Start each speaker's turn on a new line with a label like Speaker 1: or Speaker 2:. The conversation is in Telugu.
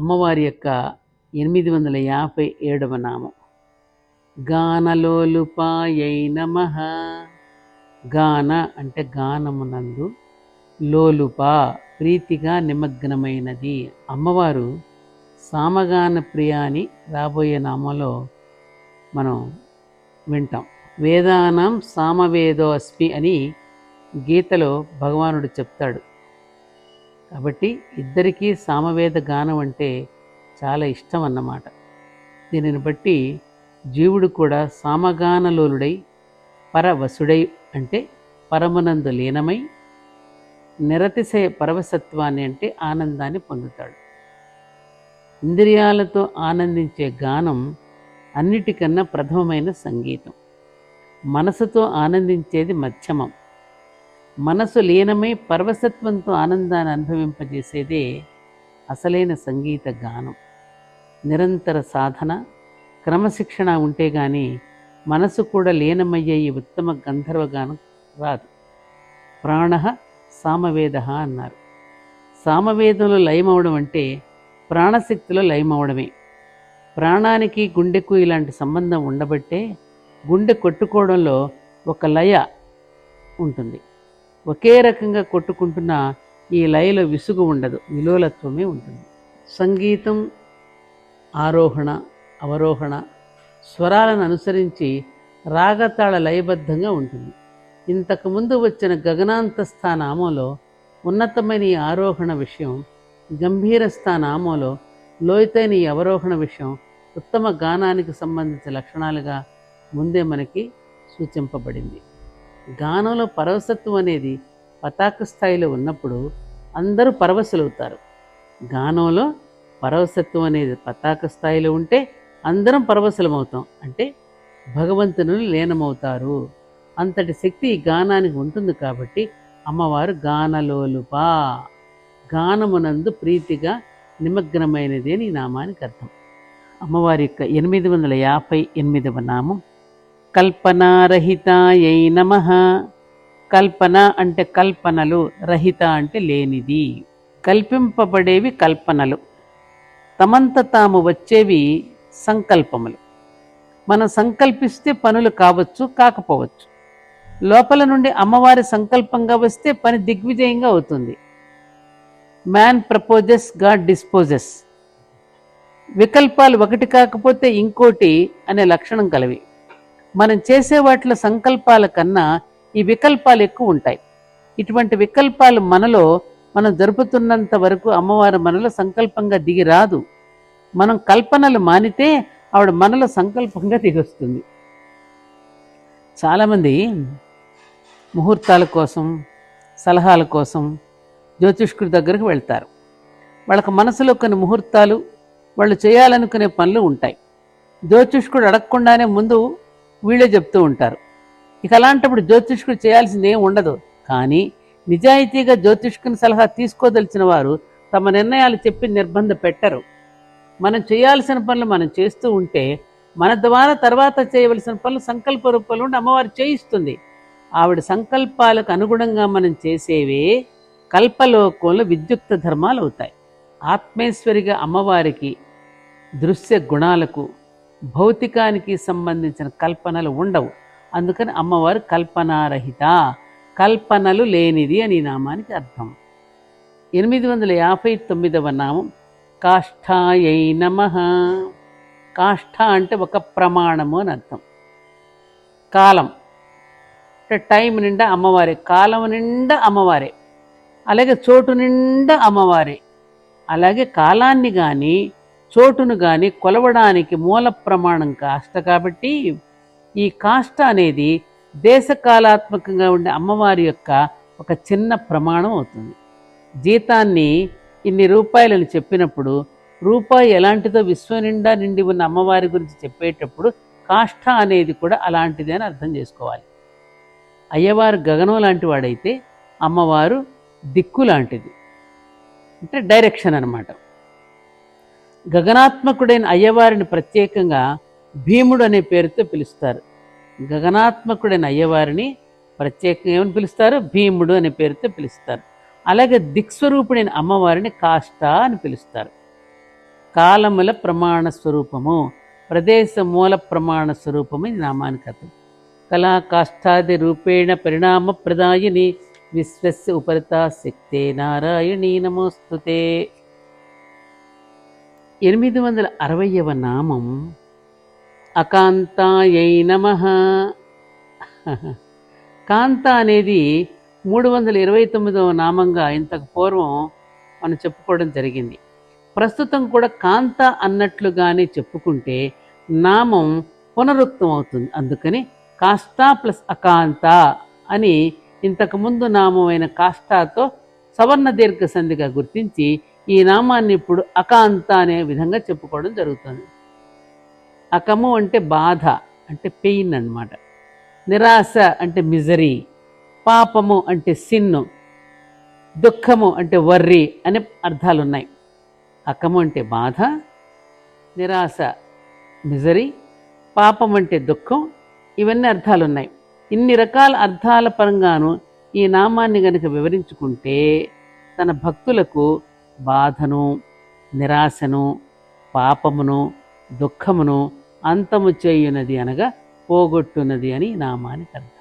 Speaker 1: అమ్మవారి యొక్క ఎనిమిది వందల యాభై ఏడవ నామం. గానలోలుపాయై నమ. గాన అంటే గానమునందు లోలుప ప్రీతిగా నిమగ్నమైనది. అమ్మవారు సామగాన ప్రియ అని రాబోయే నామంలో మనం వింటాం. వేదానం సామవేదో అస్మి అని గీతలో భగవానుడు చెప్తాడు. కాబట్టి ఇద్దరికీ సామవేద గానం అంటే చాలా ఇష్టం అన్నమాట. దీనిని బట్టి జీవుడు కూడా సామగానలోలుడై పరవశుడై అంటే పరమనందు లీనమై నిరతిశయ పరవసత్వాన్ని అంటే ఆనందాన్ని పొందుతాడు. ఇంద్రియాలతో ఆనందించే గానం అన్నిటికన్నా ప్రథమమైన సంగీతం. మనసుతో ఆనందించేది మధ్యమం. మనసు లీనమై పరవశత్వంతో ఆనందాన్ని అనుభవింపజేసేదే అసలైన సంగీత గానం. నిరంతర సాధన క్రమశిక్షణ ఉంటే గాని మనసు కూడా లీనమయ్యే ఈ ఉత్తమ గంధర్వగానం రాదు. ప్రాణ సామవేద అన్నారు. సామవేదంలో లయమవడం అంటే ప్రాణశక్తిలో లయమవడమే. ప్రాణానికి గుండెకు ఇలాంటి సంబంధం ఉండబట్టే గుండె కొట్టుకోవడంలో ఒక లయ ఉంటుంది. ఒకే రకంగా కొట్టుకుంటున్న ఈ లయలో విసుగు ఉండదు విలోలత్వమే ఉంటుంది. సంగీతం ఆరోహణ అవరోహణ స్వరాలను అనుసరించి రాగతాళ లయబద్ధంగా ఉంటుంది. ఇంతకుముందు వచ్చిన గగనాంతస్థ నామంలో ఉన్నతమైన ఈ ఆరోహణ విషయం గంభీరస్థ నామంలో లోతైన ఈ అవరోహణ విషయం ఉత్తమ గానానికి సంబంధించిన లక్షణాలుగా ముందే మనకి సూచింపబడింది. గానంలో పరవశత్వం అనేది పతాక స్థాయిలో ఉన్నప్పుడు అందరూ పరవశులవుతారు. గానంలో పరవశత్వం అనేది పతాక స్థాయిలో ఉంటే అందరం పరవశులమవుతాం. అంటే భగవంతుని లీనమవుతారు. అంతటి శక్తి ఈ గానానికి ఉంటుంది కాబట్టి అమ్మవారు గానలోలుప. గానమునందు ప్రీతిగా నిమగ్నమైనది అని ఈ నామానికి అర్థం. అమ్మవారి యొక్క ఎనిమిది వందల యాభై ఎనిమిదవ నామం కల్పనారహితాయై నమ. కల్పన అంటే కల్పనలు రహిత అంటే లేనిది. కల్పింపబడేవి కల్పనలు. తమంత తాము వచ్చేవి సంకల్పములు. మనం సంకల్పిస్తే పనులు కావచ్చు కాకపోవచ్చు. లోపల నుండి అమ్మవారి సంకల్పంగా వస్తే పని దిగ్విజయంగా అవుతుంది. మ్యాన్ ప్రపోజెస్ గాడ్ డిస్పోజెస్ వికల్పాలు ఒకటి కాకపోతే ఇంకోటి అనే లక్షణం కలవి. మనం చేసే వాటిలో సంకల్పాల కన్నా ఈ వికల్పాలు ఎక్కువ ఉంటాయి. ఇటువంటి వికల్పాలు మనలో మనం జరుపుతున్నంత వరకు అమ్మవారు మనలో సంకల్పంగా దిగి రాదు. మనం కల్పనలు మానితే ఆవిడ మనలో సంకల్పంగా దిగొస్తుంది చాలామంది ముహూర్తాల కోసం సలహాల కోసం జ్యోతిష్కుడి దగ్గరకు వెళ్తారు. వాళ్ళకి మనసులో కొన్ని ముహూర్తాలు వాళ్ళు చేయాలనుకునే పనులు ఉంటాయి. జ్యోతిష్కుడు అడగకుండానే ముందు వీళ్ళే చెప్తూ ఉంటారు. ఇక అలాంటప్పుడు జ్యోతిష్కుడు చేయాల్సింది ఏం ఉండదు. కానీ నిజాయితీగా జ్యోతిష్కుని సలహా తీసుకోదలిచిన వారు తమ నిర్ణయాలు చెప్పి నిర్బంధ పెట్టరు. మనం చేయాల్సిన పనులు మనం చేస్తూ ఉంటే మన ద్వారా తర్వాత చేయవలసిన పనులు సంకల్ప రూపంలో ఉండి అమ్మవారు చేయిస్తుంది. ఆవిడ సంకల్పాలకు అనుగుణంగా మనం చేసేవే కల్పలోకంలో విద్యుక్త ధర్మాలు అవుతాయి. ఆత్మేశ్వరిగా అమ్మవారికి దృశ్య గుణాలకు భౌతికానికి సంబంధించిన కల్పనలు ఉండవు. అందుకని అమ్మవారు కల్పనారహిత కల్పనలు లేనిది అని ఈ నామానికి అర్థం. ఎనిమిది వందల యాభై తొమ్మిదవ నామం కాష్ఠాయై నమ. కాష్ఠ అంటే ఒక ప్రమాణము అని అర్థం. కాలం. అంటే టైం నిండా అమ్మవారే కాలం నిండా అమ్మవారే అలాగే చోటు నిండా అమ్మవారే అలాగే కాలాన్ని కానీ చోటును కానీ కొలవడానికి మూల ప్రమాణం కాష్ట కాబట్టి ఈ కాష్ట అనేది దేశకాలాత్మకంగా ఉండే అమ్మవారి యొక్క ఒక చిన్న ప్రమాణం అవుతుంది. జీతాన్ని ఇన్ని రూపాయలని చెప్పినప్పుడు రూపాయి ఎలాంటిదో విశ్వం నిండా నిండి ఉన్న అమ్మవారి గురించి చెప్పేటప్పుడు కాష్ట అనేది కూడా అలాంటిదే అని అర్థం చేసుకోవాలి. అయ్యవారు గగనం లాంటి వాడైతే అమ్మవారు దిక్కు లాంటిది. అంటే డైరెక్షన్ అనమాట గగనాత్మకుడైన అయ్యవారిని ప్రత్యేకంగా భీముడు అనే పేరుతో పిలుస్తారు. గగనాత్మకుడైన అయ్యవారిని ప్రత్యేకంగా ఏమని పిలుస్తారు? భీముడు అనే పేరుతో పిలుస్తారు. అలాగే దిక్స్వరూపుడైన అమ్మవారిని కాష్ట అని పిలుస్తారు. కాలముల ప్రమాణ స్వరూపము ప్రదేశ మూల ప్రమాణ స్వరూపము ఇది నామానికి అర్థం. కళా కాష్టాది రూపేణ పరిణామ ప్రదాయిని విశ్వస్య ఉపరిత శక్తే నారాయణీ నమోస్తుతే. ఎనిమిది వందల అరవయవ నామం అకాంతాయై నమ. కాంత అనేది మూడు వందల ఇరవై తొమ్మిదవ నామంగా ఇంతకు పూర్వం మనం చెప్పుకోవడం జరిగింది. ప్రస్తుతం కూడా కాంత అన్నట్లుగానే చెప్పుకుంటే నామం పునరుక్తం అవుతుంది. అందుకని కాస్తా ప్లస్ అకాంత అని ఇంతకుముందు నామమైన కాస్తాతో సవర్ణ దీర్ఘ సంధిగా గుర్తించి ఈ నామాన్ని ఇప్పుడు అకాంత అనే విధంగా చెప్పుకోవడం జరుగుతుంది. అకము అంటే బాధ అంటే పెయిన్ అన్నమాట. నిరాశ అంటే మిజరీ. పాపము అంటే సిన్ను. దుఃఖము అంటే వర్రి అనే అర్థాలు ఉన్నాయి అకము అంటే బాధ నిరాశ మిజరీ పాపం అంటే దుఃఖం ఇవన్నీ అర్థాలు ఉన్నాయి ఇన్ని రకాల అర్థాల పరంగాను ఈ నామాన్ని గనుక వివరించుకుంటే తన భక్తులకు బాధను నిరాశను పాపమును దుఃఖమును అంతము చేయునది అనగా పోగొట్టునది అని ఈ నామానికి అర్థం